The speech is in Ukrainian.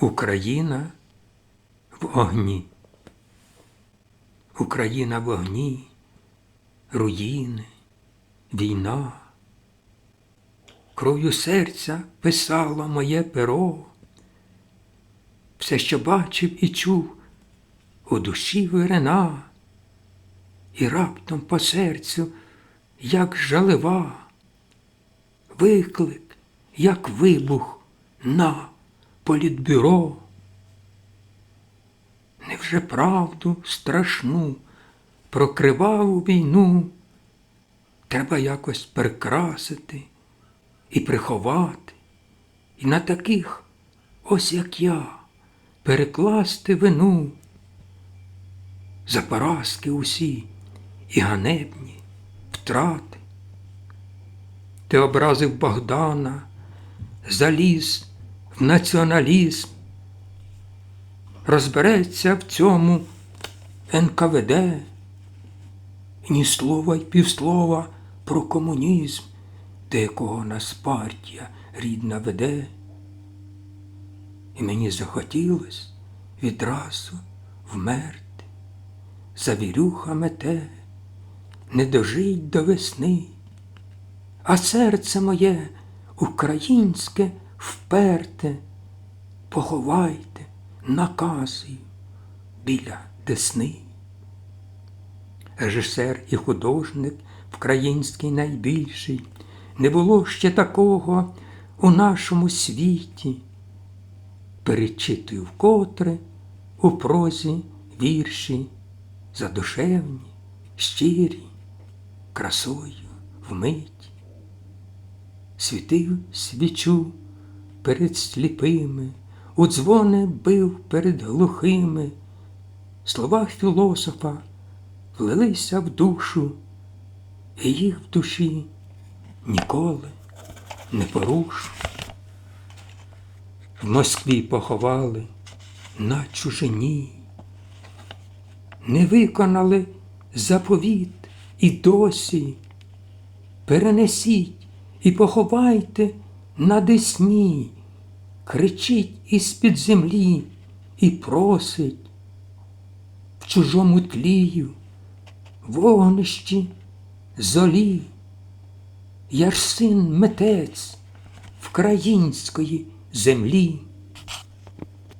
Україна в огні. Україна в огні, руїни, війна. Кров'ю серця писало моє перо. Все, що бачив і чув, у душі вирина, і раптом по серцю, як жалива, виклик, як вибух на політбюро. Невже правду страшну про криваву війну треба якось прикрасити і приховати, і на таких, ось як я, перекласти вину за поразки усі і ганебні втрати. Ти образив Богдана, заліз націоналізм, розбереться в цьому НКВД, ні слова й півслова про комунізм, до якого нас партія рідна веде. І мені захотілось відразу вмерти, завірюха мете, не дожить до весни, а серце моє українське вперте, поховайте наказую біля десни. Режисер і художник український найбільший, не було ще такого у нашому світі. Перечитую вкотре у прозі вірші задушевні, щирі, красою вмить. Світив свічу перед сліпими у дзвони бив перед глухими, слова філософа влилися в душу, і їх в душі ніколи не порушу. В Москві поховали на чужині, не виконали заповіт і досі. Перенесіть і поховайте на десні кричить із-під землі і просить в чужому тлію, вогнищі золі. Я ж син метець вкраїнської землі.